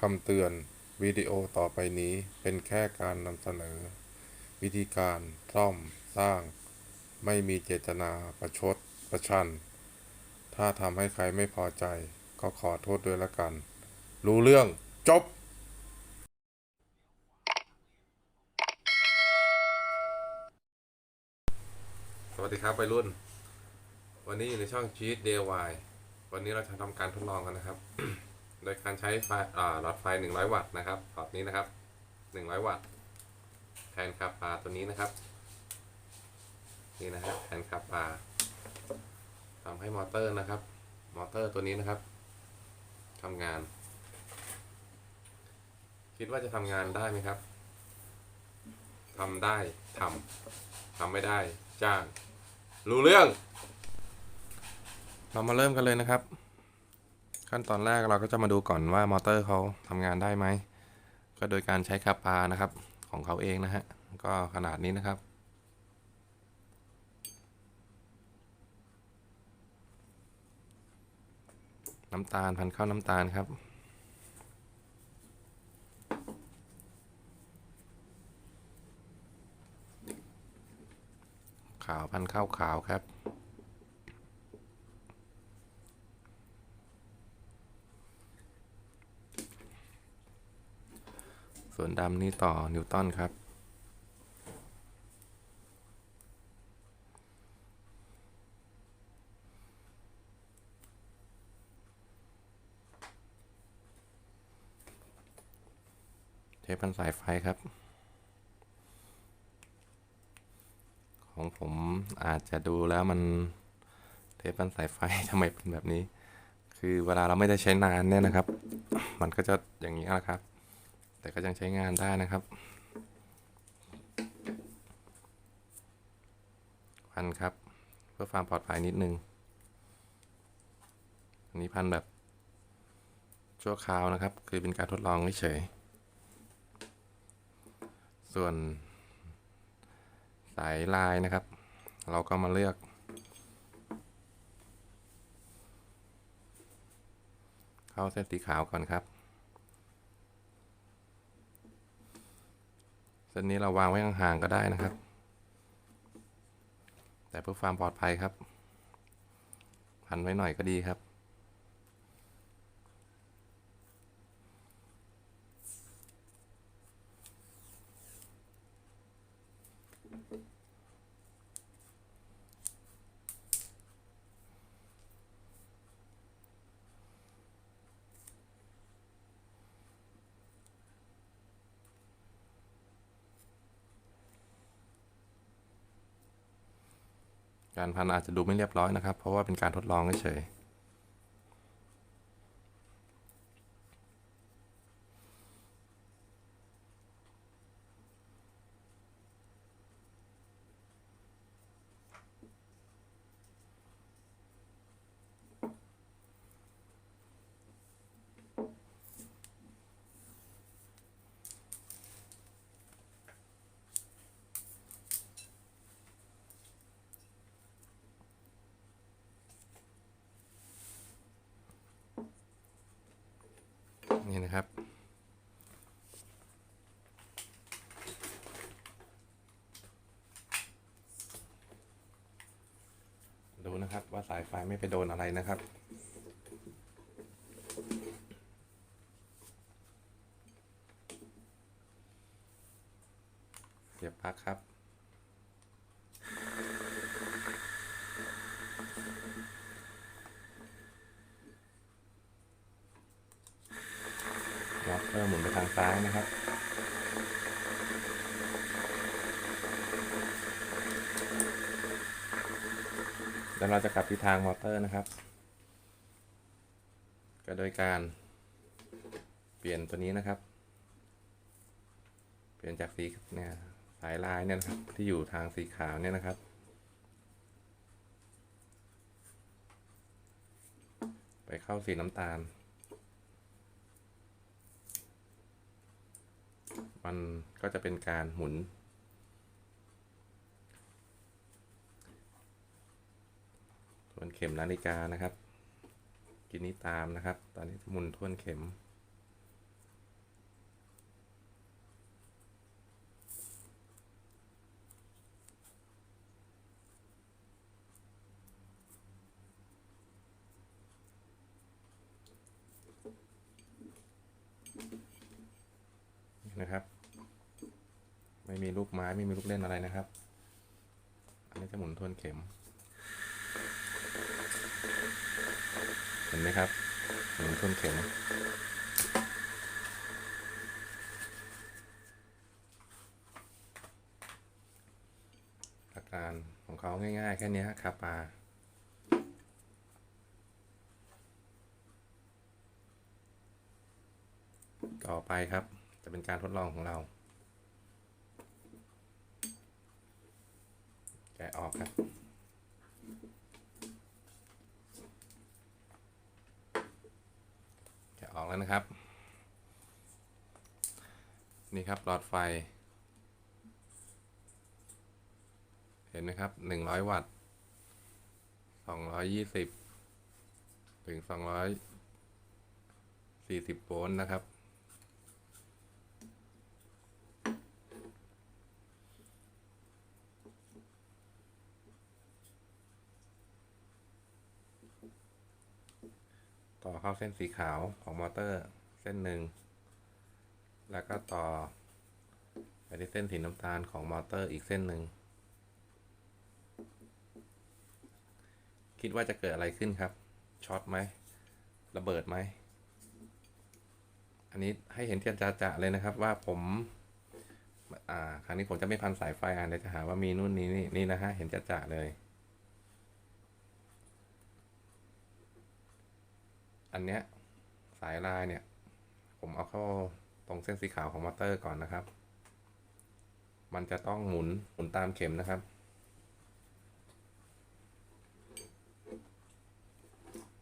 คำเตือนวิดีโอต่อไปนี้เป็นแค่การนำเสนอ วิธีการซ่อมสร้าง ไม่มีเจตนาประชด ประชัน ถ้าทำให้ใครไม่พอใจ ก็ขอโทษด้วยละกัน รู้เรื่องจบ สวัสดีครับวัยรุ่น วันนี้อยู่ในช่อง g d y วันนี้เราจะทำการทดลองกันนะครับ โดยการใช้ไฟหลอดไฟ 100 วัตต์นะครับหลอดนี้นะครับ 100 วัตต์แทนคาปาตัวนี้นะครับ นี่นะฮะแทนคาปาทำให้มอเตอร์นะครับ มอเตอร์ตัวนี้นะครับทำงาน คิดว่าจะทำงานได้ไหมครับทำได้ทำทำไม่ได้ จ้าง รู้เรื่อง เรามาเริ่มกันเลยนะครับ ขั้นตอนแรกเราก็จะมาดูก่อนว่ามอเตอร์เขาทำงานได้ไหม ก็โดยการใช้คาปานะครับของเขาเองนะฮะ ก็ขนาดนี้นะครับ น้ำตาลพันเข้าน้ำตาลครับขาวพันเข้าขาวครับ ส่วนดำนี่ต่อนิวตันครับ เทปพันสายไฟครับ ของผมอาจจะดูแล้วมันเทปพันสายไฟทำไมเป็นแบบนี้ คือเวลาเราไม่ได้ใช้นานเนี่ยนะครับ มันก็จะอย่างนี้แหละครับ แต่ก็ยังใช้งานได้นะครับพันครับ เพื่อความปลอดภัยนิดนึง อันนี้พันแบบชั่วคราวนะครับ คือเป็นการทดลองเฉยๆส่วนสายลายนะครับ เราก็มาเลือก เข้าเส้นสีขาวก่อนครับ ตัวนนี้เราวางไว้ห่างๆก็ได้นะครับ แต่เพื่อความปลอดภัยครับ พันไว้หน่อยก็ดีครับ การพันอาจจะดูไม่เรียบร้อยนะครับ เพราะว่าเป็นการทดลองเฉยๆ นี่นะครับ ดูนะครับว่าสายไฟไม่ไปโดนอะไรนะครับเสียบปลั๊กครับ มอเตอร์หมุนไปทางซ้ายนะครับแล้วเราจะกลับทิศทางมอเตอร์นะครับ ก็โดยการเปลี่ยนตัวนี้นะครับ เปลี่ยนจากสีเนี่ยสายลายเนี่ยนะครับที่อยู่ทางสีขาวเนี่ยนะครับ ไปเข้าสีน้ำตาล มันก็จะเป็นการหมุน ทวนเข็มนาฬิกานะครับ กินนี้ตามนะครับ ตอนนี้หมุนทวนเข็มนะครับ ไม่มีลูกไม้ไม่มีลูกเล่นอะไรนะครับ อันนี้จะหมุนทวนเข็ม เห็นไหมครับ หมุนทวนเข็มอาการของเขาง่ายๆ แค่นี้ยคาปาต่อไปครับ จะเป็นการทดลองของเรา แกะออกครับแกะออกแล้วนะครับ นี่ครับหลอดไฟ เห็นไหมครับหนึ่งร้อยวัตต์สองร้อยยี่สิบถึงสองร้อยสี่สิบโวลต์นะครับ ต่อเข้าเส้นสีขาวของมอเตอร์เส้นหนึ่ง แล้วก็ต่อไปที่เส้นสีน้ำตาลของมอเตอร์อีกเส้นหนึ่ง คิดว่าจะเกิดอะไรขึ้นครับ ช็อตไหม ระเบิดไหม อันนี้ให้เห็นเทียนจะๆเลยนะครับว่าผม อ่า ครั้งนี้ผมจะไม่พันสายไฟอ่านเดี๋ยวจะหาว่ามีนู่นนี่นี่นะฮะ เห็นจะๆเลย อันเนี้ยสายลายเนี่ย ผมเอาเข้าตรงเส้นสีขาวของมอเตอร์ก่อนนะครับ มันจะต้องหมุนหมุนตามเข็มนะครับ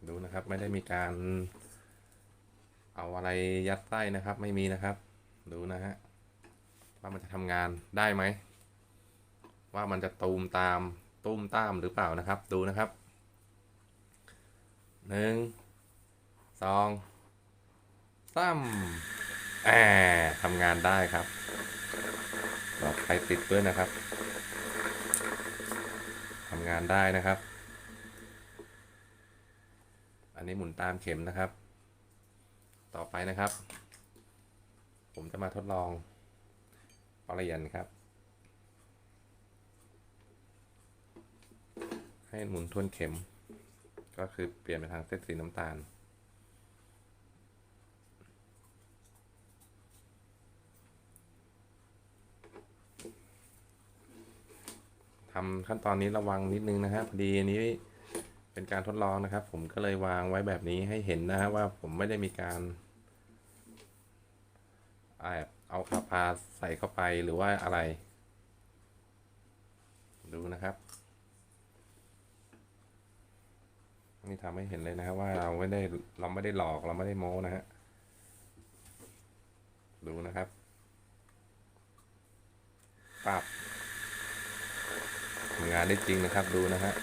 ดูนะครับไม่ได้มีการเอาอะไรยัดไส้นะครับ ไม่มีนะครับ ดูนะฮะว่ามันจะทำงานได้ไหม ว่ามันจะตูมตามตูมตามหรือเปล่านะครับ ดูนะครับหนึ่ง สองสามแอบทำงานได้ครับหลอดไฟติดด้วยนะครับทำงานได้นะครับ อันนี้หมุนตามเข็มนะครับ ต่อไปนะครับ ผมจะมาทดลองปลายันครับ ให้หมุนทวนเข็ม ก็คือเปลี่ยนไปทางเส้นสีน้ำตาล ทำขั้นตอนนี้ระวังนิดนึงนะครับพอดีอันนี้เป็นการทดลองนะครับ ผมก็เลยวางไว้แบบนี้ให้เห็นนะฮะว่าผมไม่ได้มีการแอบเอาคาพาใส่เข้าไปหรือว่าอะไร ดูนะครับ นี่ทำให้เห็นเลยนะครับว่าเราไม่ได้เราไม่ได้หลอกเราไม่ได้โม้นะฮะดูนะครับปรับ ทำงานได้จริงนะครับดูนะฮะ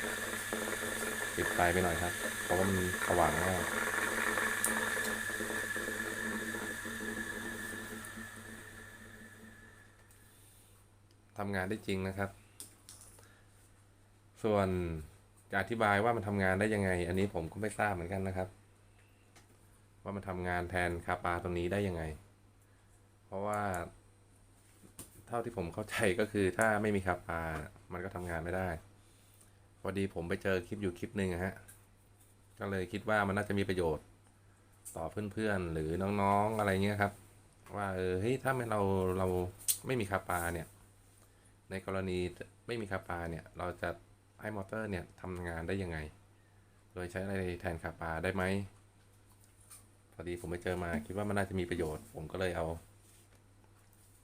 ปิดไฟไปหน่อยครับ เพราะว่ามันสว่างมากทำงานได้จริงนะครับ ส่วนจะอธิบายว่ามันทำงานได้ยังไง อันนี้ผมก็ไม่ทราบเหมือนกันนะครับ ว่ามันทำงานแทนคาปาตรงนี้ได้ยังไง เพราะว่า เท่าที่ผมเข้าใจก็คือถ้าไม่มีคาปา มันก็ทำงานไม่ได้พอดีผมไปเจอคลิปอยู่คลิปหนึ่งอะฮะ ก็เลยคิดว่ามันน่าจะมีประโยชน์ ต่อเพื่อนๆหรือน้องๆอะไรเงี้ยครับ ว่าเออเฮ้ยถ้าไม่เราเราไม่มีคาปาเนี่ย ในกรณีไม่มีคาปาเนี่ย เราจะให้มอเตอร์เนี่ยทำงานได้ยังไง โดยใช้อะไรแทนคาปาได้ไหมพอดีผมไปเจอมาคิดว่ามันน่าจะมีประโยชน์ ผมก็เลยเอา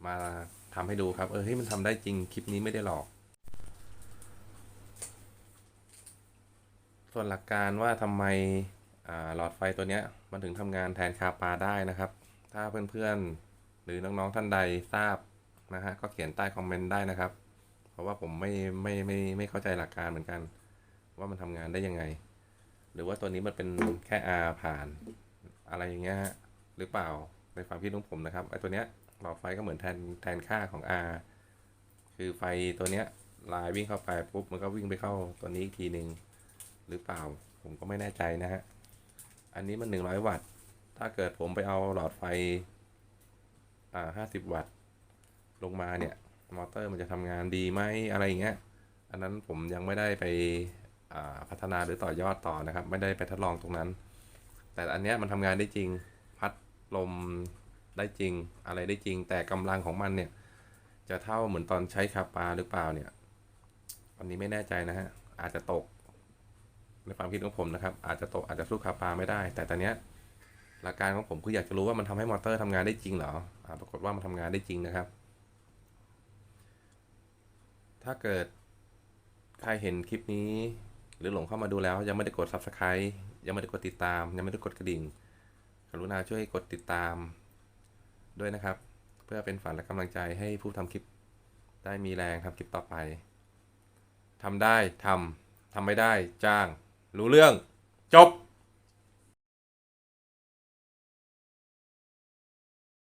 มาทำให้ดูครับ เออเฮ้ยมันทำได้จริงคลิปนี้ไม่ได้หลอก ส่วนหลักการว่าทำไมหลอดไฟตัวเนี้ยมันถึงทำงานแทนคาปาได้นะครับ ถ้าเพื่อนๆ หรือน้องๆท่านใดทราบนะฮะก็เขียนใต้คอมเมนต์ได้นะครับ เพราะว่าผมไม่ไม่ไม่ไม่เข้าใจหลักการเหมือนกัน ว่ามันทำงานได้ยังไง หรือว่าตัวนี้มันเป็นแค่ R ผ่านอะไรอย่างเงี้ยหรือเปล่าในความคิดของผมนะครับไอ้ตัวเนี้ยหลอดไฟก็เหมือนแทนแทนค่าของ R คือไฟตัวเนี้ยลายวิ่งเข้าไปปุ๊บมันก็วิ่งไปเข้าตัวนี้อีกทีหนึ่ง หรือเปล่า ผมก็ไม่แน่ใจนะฮะ อันนี้มันหนึ่งร้อยวัตต์ ถ้าเกิดผมไปเอาหลอดไฟ อ่าห้าสิบวัตต์ ลงมาเนี่ย มอเตอร์มันจะทำงานดีไหมอะไรอย่างเงี้ย อันนั้นผมยังไม่ได้ไปอ่าพัฒนาหรือต่อยอดต่อนะครับ ไม่ได้ไปทดลองตรงนั้น แต่อันเนี้ยมันทำงานได้จริง พัดลมได้จริง อะไรได้จริง แต่กำลังของมันเนี่ย จะเท่าเหมือนตอนใช้คาปาหรือเปล่าเนี่ยอันนี้ไม่แน่ใจนะฮะ อาจจะตก ในความคิดของผมนะครับ อาจจะตกอาจจะสู้คาปาไม่ได้ แต่ตอนเนี้ยหลักการของผมคืออยากจะรู้ว่ามันทำให้มอเตอร์ทำงานได้จริงเหรออปรากฏว่ามันทำงานได้จริงนะครับ ถ้าเกิดใครเห็นคลิปนี้ หรือหลงเข้ามาดูแล้ว ยังไม่ได้กด subscribe ยังไม่ได้กดติดตาม ยังไม่ได้กดกระดิ่ง กรุณาช่วยกดติดตามด้วยนะครับ เพื่อเป็นฝันและกำลังใจให้ผู้ทำคลิปได้มีแรงทำคลิปต่อไปทำได้ทำทำไม่ได้จ้าง รู้เรื่อง จบ